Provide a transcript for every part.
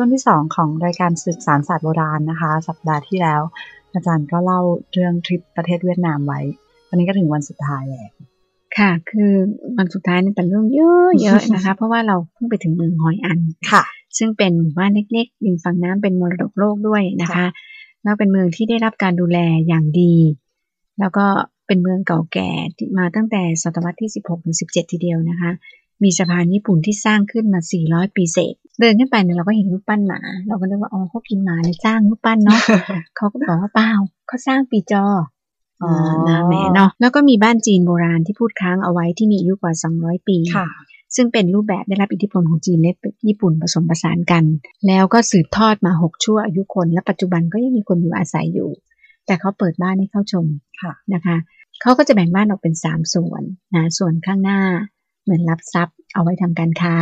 ช่วงที่สองของรายการสืบสารศาสตร์โบราณนะคะ สัปดาห์ที่แล้ว อาจารย์ก็เล่าเรื่องทริปประเทศเวียดนามไว้ตอนนี้ก็ถึงวันสุดท้ายแล้วค่ะ คือวันสุดท้ายนี่เป็นเรื่องเยอะๆนะคะ เพราะว่าเราเพิ่งไปถึงเมืองหอยอันค่ะ ซึ่งเป็นหมู่บ้านเล็กๆริมฝั่งน้ำเป็นมรดกโลกด้วยนะคะ แล้วเป็นเมืองที่ได้รับการดูแลอย่างดี แล้วก็เป็นเมืองเก่าแก่มาตั้งแต่ศตวรรษที่ 16ถึง17 ทีเดียวนะคะ มีสะพานญี่ปุ่นที่สร้างขึ้นมา 400 ปีเศษ เดินขึ้นไปเนี่ยเราก็เห็นรูปปั้นหมา เราก็นึกว่าอ๋อเขากินหมาเลยสร้างรูปปั้นเนาะเขาก็บอกว่าเปล่าเขาสร้างปีจออ๋อนะแม่เนาะแล้วก็มีบ้านจีนโบราณที่พูดค้างเอาไว้ที่มีอายุกว่า 200 ปีค่ะซึ่งเป็นรูปแบบได้รับอิทธิพลของจีนและญี่ปุ่นผสมผสานกัน แล้วก็สืบทอดมาหกชั่วอายุคน และปัจจุบันก็ยังมีคนอยู่อาศัยอยู่ แต่เขาเปิดบ้านให้เข้าชมค่ะนะคะเขาก็จะแบ่งบ้านออกเป็นสามส่วนนะส่วนข้างหน้าเหมือนรับทรัพย์เอาไว้ทำการค้า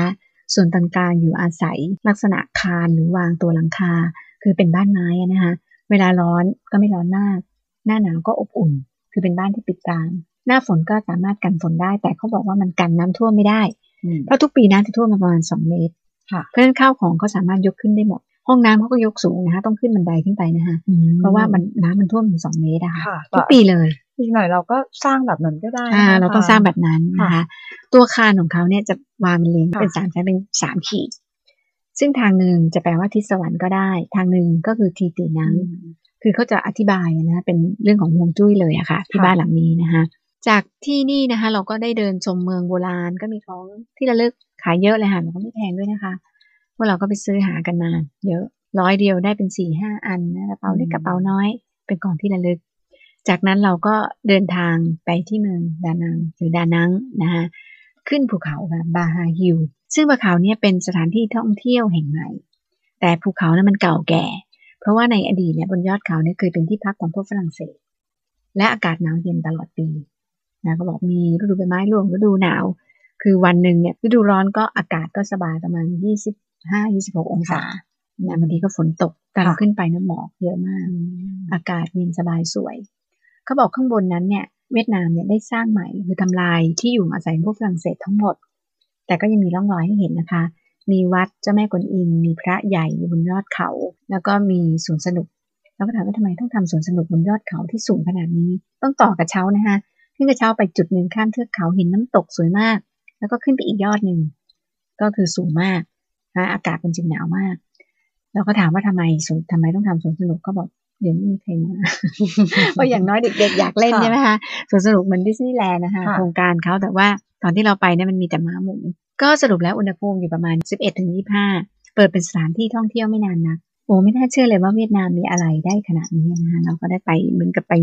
ส่วนต่างๆอยู่อาศัยลักษณะคานหรือวางตัวหลังคา คือเป็นบ้านไม้นะคะเวลาร้อนก็ไม่ร้อนมาก หน้าหนาวก็อบอุ่น คือเป็นบ้านที่ปิดกลางหน้าฝนก็สามารถกันฝนได้ แต่เขาบอกว่ามันกันน้ำท่วมไม่ได้ เพราะทุกปีน้ำจะท่วมมาประมาณสองเมตร เพราะฉะนั้นข้าวของเขาสามารถยกขึ้นได้หมด ห้องน้ำเขาก็ยกสูงนะคะต้องขึ้นบันไดขึ้นไปนะคะเพราะว่ามันน้ำมันท่วมถึงสองเมตรนะคะทุกปีเลย อีกหน่อยเราก็สร้างแบบนั้นก็ได้อ่าเราต้องสร้างแบบนั้นนะคะตัวคานของเขาเนี่ยจะวางเรียงเป็นสามชั้นเป็นสามขีด ซึ่งทางหนึ่งจะแปลว่าทิศสวรรค์ก็ได้ ทางหนึ่งก็คือทีตีนังคือเขาจะอธิบายนะเป็นเรื่องของฮวงจุ้ยเลยอะค่ะ ที่บ้านหลังนี้นะคะจากที่นี่นะคะ เราก็ได้เดินชมเมืองโบราณก็มีของที่ระลึกขายเยอะเลยค่ะมันก็ไม่แพงด้วยนะคะพวกเราก็ไปซื้อหากันมา เยอะร้อยเดียวได้เป็นสี่ห้าอันนะกระเป๋าเล็กกระเป๋าน้อย เป็นของที่ระลึก จากนั้นเราก็เดินทางไปที่เมืองดานังหรือดานังนะคะขึ้นภูเขาค่ะบาฮาฮิลซึ่งภูเขาเนี่ยเป็นสถานที่ท่องเที่ยวแห่งใหม่ แต่ภูเขานั้นมันเก่าแก่ เพราะว่าในอดีตเนี่ยบนยอดเขาเนี่ยเคยเป็นที่พักของพวกฝรั่งเศส และอากาศหนาวเย็นตลอดปีนะก็บอกมีฤดูใบไม้ร่วงฤดูหนาว คือวันหนึ่งเนี่ยฤดูร้อนก็อากาศก็สบายประมาณยี่สิบห้ายี่สิบหกองศาเนี่ยบางทีก็ฝนตกตามขึ้นไปน้ำหมอกเยอะมาก อากาศเย็นสบายสวย เขาบอกข้างบนนั้นเนี่ยเวียดนามเนี่ยได้สร้างใหม่คือทำลายที่อยู่อาศัยพวกฝรั่งเศสทั้งหมด แต่ก็ยังมีร่องรอยให้เห็นนะคะ มีวัดเจ้าแม่กวนอิมมีพระใหญ่อยู่บนยอดเขา แล้วก็มีสวนสนุกแล้วก็ถามว่าทำไมต้องทำสวนสนุกบนยอดเขาที่สูงขนาดนี้ ต้องต่อกระเช้านะคะขึ้นกระเช้าไปจุดหนึ่งข้ามเทือกเขาเห็นน้ำตกสวยมาก แล้วก็ขึ้นไปอีกยอดหนึ่งก็คือสูงมากนะอากาศเป็นจริงหนาวมาก แล้วก็ถามว่าทำไมสทำไมต้องทำสวนสนุกก็บอก เดี๋ยวไม่มีใครมาเพราะอย่างน้อยเด็กๆอยากเล่นใช่ไหมคะสวนสนุกมันดิสนีย์แลนด์นะคะโครงการเขาแต่ว่าตอนที่เราไปเนี่ยมันมีแต่ม้าหมุนก็สรุปแล้วอุณหภูมิอยู่ประมาณ 11ถึง25 เปิดเป็นสถานที่ท่องเที่ยวไม่นานนักโอ้ไม่น่าเชื่อเลยว่าเวียดนามมีอะไรได้ขนาดนี้นะคะเราก็ได้ไปเหมือนกับไป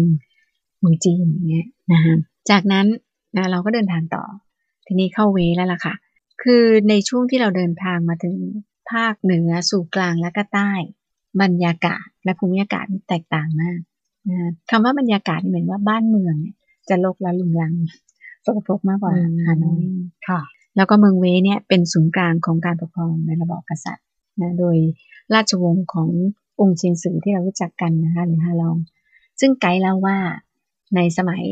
เมืองจีนอย่างเงี้ยนะคะจากนั้นนะเราก็เดินทางต่อ ทีนี้เข้าเวแล้วล่ะค่ะ คือในช่วงที่เราเดินทางมาถึงภาคเหนือสู่กลางและก็ใต้ บรรยากาศ และภูมิอากาศแตกต่างมากนะคำว่าบรรยากาศเหมือนว่าบ้านเมืองเนี่ยจะโลกละลุงลังสกปรกมากกว่าฮานอยค่ะ แล้วก็เมืองเวเนี่ยเป็นศูนย์กลางของการปกครองในระบอบกษัตริย์นะโดยราชวงศ์ขององค์เชียงซือที่เรารู้จักกันนะคะหรือฮาลอง ซึ่งไกด์เล่าว่าในสมัย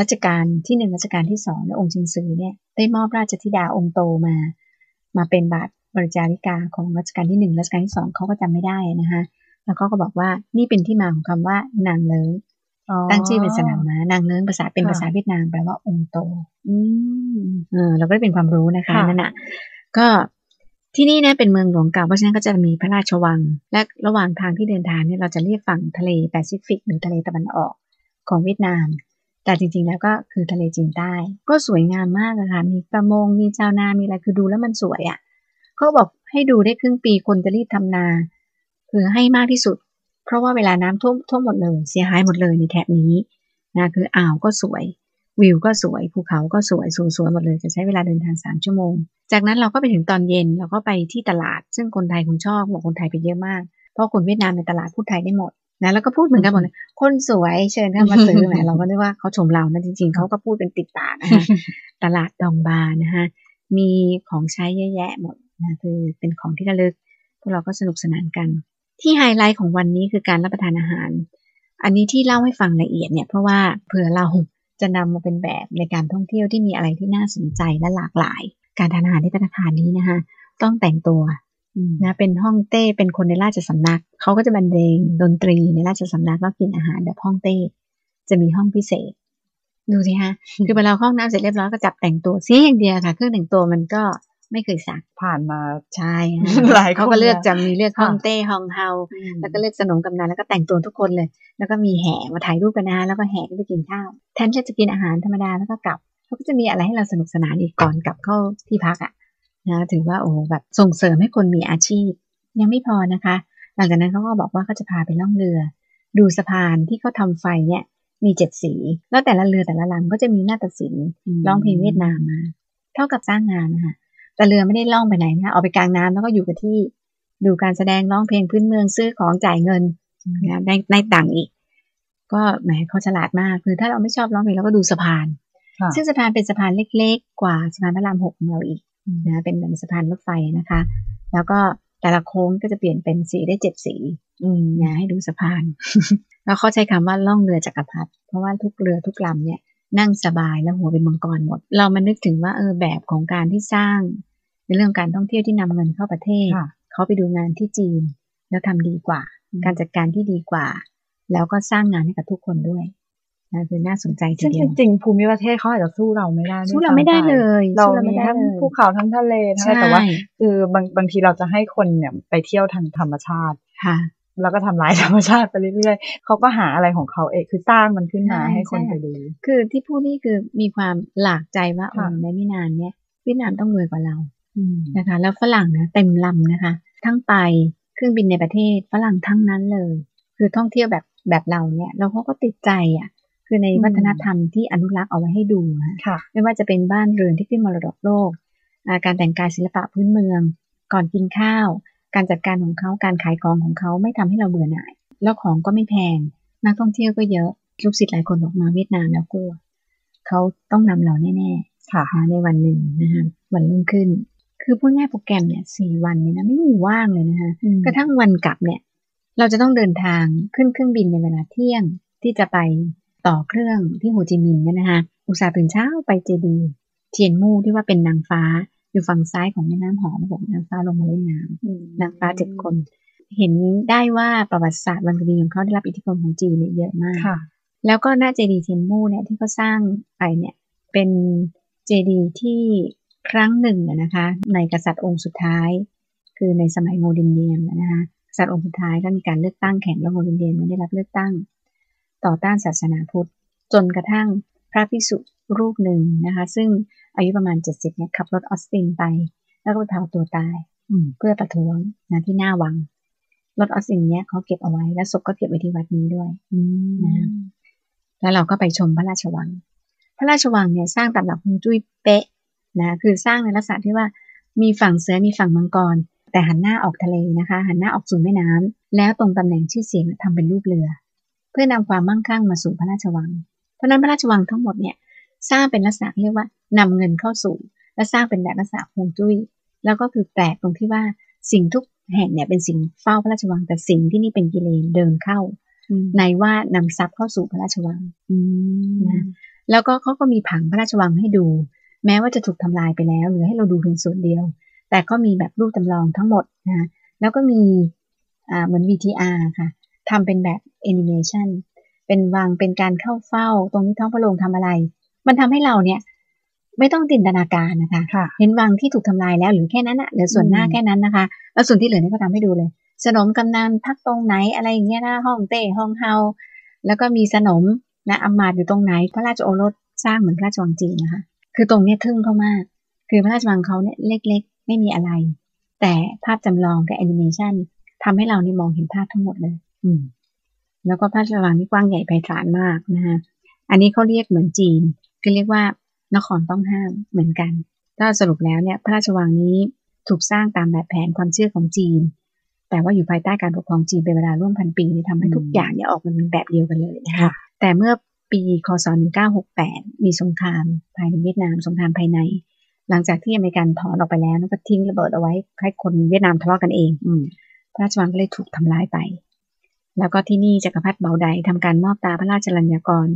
รัชกาลที่หนึ่งรัชกาลที่สองในองค์จิงซือเนี่ยได้มอบราชธิดาองค์โตมา มาเป็นบาทบริจาริกาของรัชกาลที่หนึ่งรัชกาลที่สองเขาก็จำไม่ได้นะคะ แล้วเขาก็บอกว่านี่เป็นที่มาของคำว่านางเลิงตั้งชื่อเป็นสนามม้านางเลิงภาษาเป็นภาษาเวียดนามแปลว่าองค์โต อืมเออเราก็ได้เป็นความรู้นะคะนั่นแหะก็ที่นี่นะเป็นเมืองหลวงเก่าเพราะฉะนั้นก็จะมีพระราชวัง และระหว่างทางที่เดินทางเนี่ยเราจะเรียกฝั่งทะเลแปซิฟิกหรือทะเลตะวันออกของเวียดนาม แต่จริงๆแล้วก็คือทะเลจีนใต้ ก็สวยงามมากเลยค่ะมีประมงมีชาวนามีอะไรคือดูแล้วมันสวยอะ่ะเขาบอกให้ดูได้ครึ่งปีคนจะรีบทำนา คือให้มากที่สุด เพราะว่าเวลาน้ำท่วมท่วมหมดเลย เสียหายหมดเลยในแถบนี้นะคืออ่าวก็สวยวิวก็สวยภูเขาก็สวยสวยสวยหมดเลยจะใช้เวลาเดินทางสามชั่วโมง จากนั้นเราก็ไปถึงตอนเย็นเราก็ไปที่ตลาด ซึ่งคนไทยคงชอบบอกคนไทยไปเยอะมาก เพราะคนเวียดนามในตลาดพูดไทยได้หมดนะแล้วก็พูดเหมือนกันหมดเลยคนสวยเชิญเข้ามาซื้อแหมเราก็นึกว่าเขาชมเรานะจริง ๆเขาก็พูดเป็นติดปากนะคะตลาดดองบานะคะมีของใช้เยอะแยะหมดนะคือเป็นของที่ระลึก พวกเราก็สนุกสนานกัน ที่ไฮไลท์ของวันนี้คือการรับประทานอาหาร อันนี้ที่เล่าให้ฟังละเอียดเนี่ยเพราะว่าเผื่อเราจะนำมาเป็นแบบในการท่องเที่ยวที่มีอะไรที่น่าสนใจและหลากหลาย การทานอาหารที่พัตคารนี้นะคะต้องแต่งตัวนะเป็นห้องเต้เป็นคนในราชสำนักเขาก็จะบรรเลงดนตรีในราชสำนักแล้วกินอาหารแบบห้องเต้ จะมีห้องพิเศษ ดูสิฮะคือเวลาห้องน้ำเสร็จเรียบร้อยก็จับแต่งตัวซีอย่างเดียวค่ะ เครื่องแต่งตัวมันก็ ไม่เคยสักผ่านมาใช่หลายคนเขาก็เลือกแล้วจะมีเลือกห้องเต้ห้องเฮาแล้วก็เลือกสนมกำนันแล้วก็แต่งตัวทุกคนเลย แล้วก็มีแห่มาถ่ายรูปกันนะ แล้วก็แห่กันไปกินข้าวแทนที่จะกินอาหารธรรมดาแล้วก็กลับเขาก็จะมีอะไรให้เราสนุกสนานอีกก่อนกลับเข้าที่พักอะนะถือว่าโอ้แบบส่งเสริมให้คนมีอาชีพ ยังไม่พอนะคะ หลังจากนั้นเขาก็บอกว่าเขาจะพาไปล่องเรือ ดูสะพานที่เขาทำไฟเนี่ยมีเจ็ดสี แล้วแต่ละเรือแต่ละลำก็จะมีหน้าตัดสินร้องเพลงเวียดนามมา เท่ากับสร้างงานนะคะ แต่เรือไม่ได้ล่องไปไหนนะคะเอาไปกลางน้ำแล้วก็อยู่กับที่ดูการแสดงร้องเพลงพื้นเมืองซื้อของจ่ายเงินนะได้ได้ตังค์อีก ก็แหมเขาฉลาดมากคือถ้าเราไม่ชอบร้องเพลงเราก็ดูสะพานค่ะซึ่งสะพานเป็นสะพานเล็กๆ กว่าสะพานพระรามหกของเราอีกนะเป็นเหมือนสะพานรถไฟนะคะ แล้วก็แต่ละโค้งก็จะเปลี่ยนเป็นสีได้เจ็ดสีอืมนะให้ดูสะพาน แล้วเขาใช้คำว่าล่องเรือจักรพรรดิเพราะว่าทุกเรือทุกลำเนี่ยนั่งสบายแล้วหัวเป็นมังกรหมด เรามานึกถึงว่าเออแบบของการที่สร้าง ในเรื่องการท่องเที่ยวที่นำเงินเข้าประเทศค่ะเขาไปดูงานที่จีน แล้วทำดีกว่า การจัดการที่ดีกว่า แล้วก็สร้างงานให้กับทุกคนด้วยนะคือน่าสนใจทีซึ่งเดีจยวริงๆภูมิประเทศเขาอาจจะสู้เราไม่ได้ด้วยสู้เราไม่ได้ซ้ำปเลย เราสู้เราไม่มีได้ทั้งเลยภูเขาทั้งทะเลทั้งอะไรใช่แต่ว่า คือบางบางทีเราจะให้คนเนี่ยไปเที่ยวทางธรรมชาติค่ะแล้วก็ทำลายธรรมชาติไปเรื่อยๆ เขาก็หาอะไรของเขาเอง คือสร้างมันขึ้นมาใช่ให้คนใช่ไปดู คือที่พูดนี่คือมีความหลากใจว่าค่ะโอ้ในไม่นานเนี่ยเวียดนามต้องรวยกว่าเรา นะคะ แล้วฝรั่งนะเต็มลำนะคะ ทั้งไปเครื่องบินในประเทศฝรั่งทั้งนั้นเลย คือท่องเที่ยวแบบแบบเราเนี่ยแล้วเขาก็ติดใจอะคือในอืมวัฒนธรรมที่อนุรักษ์เอาไว้ให้ดูอะค่ะไม่ว่าจะเป็นบ้านเรือนที่ขึ้นมรดกโลกอ่าการแต่งกายศิลปะพื้นเมือง ก่อนกินข้าว การจัดการของเขาการขายของของเขาไม่ทำให้เราเบื่อหน่าย แล้วของก็ไม่แพง นักท่องเที่ยวก็เยอะลูกศิษย์หลายคนบอกมาเวียดนามแล้วกลัวเขาต้องนำเราแน่ๆค่ะนะคะในวันหนึ่งนะคะวันรุ่งขึ้น คือพูดง่ายโปรแกรมเนี่ยสี่วันเนี่ยนะไม่มีว่างเลยนะคะกระทั่งวันกลับเนี่ย เราจะต้องเดินทางขึ้นเครื่องบินในเวลาเที่ยงที่จะไปต่อเครื่องที่โฮจิมินห์เนี่ยนะคะอุตส่าห์ตื่นเช้าไปเจดีย์เทียนมู่ที่ว่าเป็นนางฟ้าอยู่ฝั่งซ้ายของแม่น้ำหอมบอกนางฟ้าลงมาเล่นน้ำนางฟ้าเจ็ดคน เห็นได้ว่าประวัติศาสตร์วันกรีของเขาได้รับอิทธิพลของจีนเนี่ยเยอะมากค่ะแล้วก็หน้าเจดีย์เทียนมู่เนี่ยที่เขาสร้างไปเนี่ยเป็นเจดีย์ที่ ครั้งหนึ่งนะคะในกษัตริย์องค์สุดท้าย คือในสมัยโมเดนเนียมนะคะกษัตริย์องค์สุดท้ายก็มีการเลือกตั้งแข่งแล้วโมเดนเนียมไม่ได้รับเลือกตั้ง ต่อต้านศาสนาพุทธ จนกระทั่งพระภิกษุรูปหนึ่งนะคะ ซึ่งอายุประมาณ 70เนี่ยขับรถออสตินไป แล้วก็ไปเผาตัวตายอืเพื่อประท้วงนะที่หน้าวังรถออสตินเนี้ยเขาเก็บเอาไว้และศพก็เก็บไว้ที่วัดนี้ด้วยนะแล้วเราก็ไปชมพระราชวัง พระราชวังเนี่ยสร้างตามหลักฮวงจุ้ยเป๊ะ นะคือสร้างในลักษณะที่ว่ามีฝั่งเสือมีฝั่งมังกร แต่หันหน้าออกทะเลนะคะ หันหน้าออกสู่แม่น้ำแล้วตรงตำแหน่งชื่อเสียงทำเป็นรูปเรือ เพื่อนำความมั่งคั่งมาสู่พระราชวัง เพราะฉะนั้นพระราชวังทั้งหมดเนี่ยสร้างเป็นลักษณะเรียกว่านำเงินเข้าสู่ และสร้างเป็นแบบลักษณะฮวงจุ้ย แล้วก็คือแปลกตรงที่ว่าสิ่งทุกแห่งเนี่ยเป็นสิ่งเฝ้าพระราชวังแต่สิ่งที่นี่เป็นกิเลนเดินเข้าในว่านำทรัพย์เข้าสู่พระราชวังนะแล้วก็เขาก็มีผังพระราชวังให้ดู แม้ว่าจะถูกทำลายไปแล้วเหลือให้เราดูเพียงส่วนเดียว แต่ก็มีแบบรูปจำลองทั้งหมดนะแล้วก็มีอ่าเหมือน VTR ค่ะทำเป็นแบบแอนิเมชันเป็นวังเป็นการเข้าเฝ้า ตรงนี้ท้องพระโรงทำอะไร มันทำให้เราเนี่ยไม่ต้องจินตนาการนะคะค่ะเห็นวังที่ถูกทำลายแล้วหรือแค่นั้นอะเหลือส่วนหน้าอืมแค่นั้นนะคะ แล้วส่วนที่เหลือนี่ก็ทำให้ดูเลย สนมกำนันพักตรงไหนอะไรอย่างเงี้ยนะห้องเต้ห้องเฮาแล้วก็มีสนมนะอำมาตย์อยู่ตรงไหน พระราชโอรสสร้างเหมือนพระราชวังจีนนะคะ คือตรงเนี้ยทึ่งเขามาก คือพระราชวังเขาเนี่ยเล็กๆ ไม่มีอะไร แต่ภาพจำลองกับแอนิเมชันทำให้เรานี่มองเห็นภาพทั้งหมดเลย อืม แล้วก็พระราชวังนี่กว้างใหญ่ไพศาลมากนะคะอันนี้เขาเรียกเหมือนจีนคือเรียกว่านครต้องห้ามเหมือนกัน ถ้าสรุปแล้วเนี่ยพระราชวังนี้ถูกสร้างตามแบบแผนความเชื่อของจีน แต่ว่าอยู่ภายใต้การปกครองจีนเป็นเวลาร่วมพันปีเนี่ยทำให้ทุกอืมอย่างเนี่ยออกมาเป็นแบบเดียวกันเลยนะคะค่ะแต่เมื่อ ปีคศ 1968 มีสงครามภายในเวียดนาม สงครามภายใน หลังจากที่อเมริกันถอนออกไปแล้วแล้วก็ทิ้งระเบิดเอาไว้ให้คนเวียดนามทะเลาะกันเองอืมพระราชวังก็เลยถูกทำลายไป แล้วก็ที่นี่จักรพรรดิเบาไดทำการมอบตาพระราชลัญญากร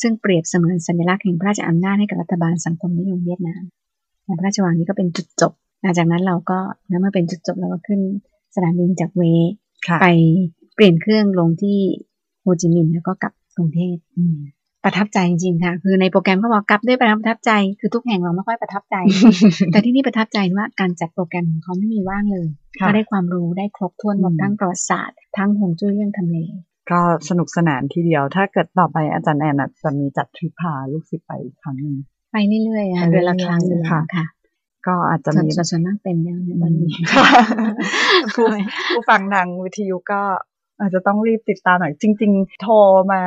ซึ่งเปรียบเสมือนสัญลักษณ์แห่งพระราชอำนาจให้กับรัฐบาลสังคมนิยมเวียดนามและพระราชวังนี้ก็เป็นจุดจบ หลังจากนั้นเราก็แล้วเมื่อเป็นจุดจบเราก็ขึ้นสนามบินจากเวค่ะไปเปลี่ยนเครื่องลงที่โฮจิมินห์แล้วก็กลับ กรุงเทพอืมประทับใจจริงๆค่ะ คือในโปรแกรมเขาบอกกลับด้วยประทับใจ คือทุกแห่งเราไม่ค่อยประทับใจ แต่ที่นี่ประทับใจว่าการจัดโปรแกรมของเขาไม่มีว่างเลยค่ะก็ได้ความรู้ได้ครบถ้วนหมดอืมทั้งประวัติศาสตร์ทั้งฮวงจุ้ยเรื่องทำเลก็สนุกสนานทีเดียว ถ้าเกิดต่อไปอาจารย์แอนน่ะจะมีจัดทริปพาลูกศิษย์ไปอีกครั้งหนึ่งไปเรื่อยๆค่ะไปเรื่เดืออยนละครั้งๆเดือนค่ะค่ะก็อาจจะส่วนมีส่วนส่วนมากเต็มแล้วนะตอนนี้ค่ะผู้ผู้ฟังทางวิทยุก็ อาจจะต้องรีบติดตามหน่อยจริง ๆ โทรมา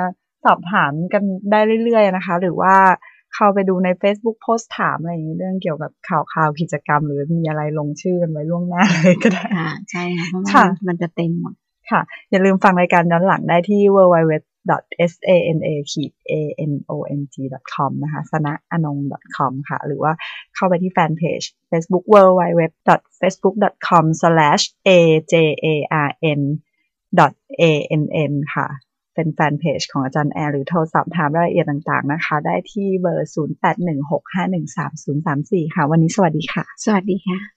สอบถามกันได้เรื่อยๆนะคะ หรือว่าเข้าไปดูใน Facebook โพสต์ถามอะไรอย่างนี้เรื่องเกี่ยวกับข่าวข่าวกิจกรรม หรือมีอะไรลงชื่อกันไว้ล่วงหน้าเลยก็ได้ค่ะใช่ค่ะเพราะว่าค่ะมันจะเต็มหมดค่ะ อย่าลืมฟังรายการย้อนหลังได้ที่ www.sana-anong.com นะคะ sana anong com ค่ะ หรือว่าเข้าไปที่แฟนเพจ Facebook www.facebook.com/ajarn .ann ค่ะ เป็นแฟนเพจของอาจารย์แอร์หรือโทรสอบถามรายละเอียดต่างๆนะคะ ได้ที่เบอร์ 0816513034 ค่ะ วันนี้สวัสดีค่ะ สวัสดีค่ะ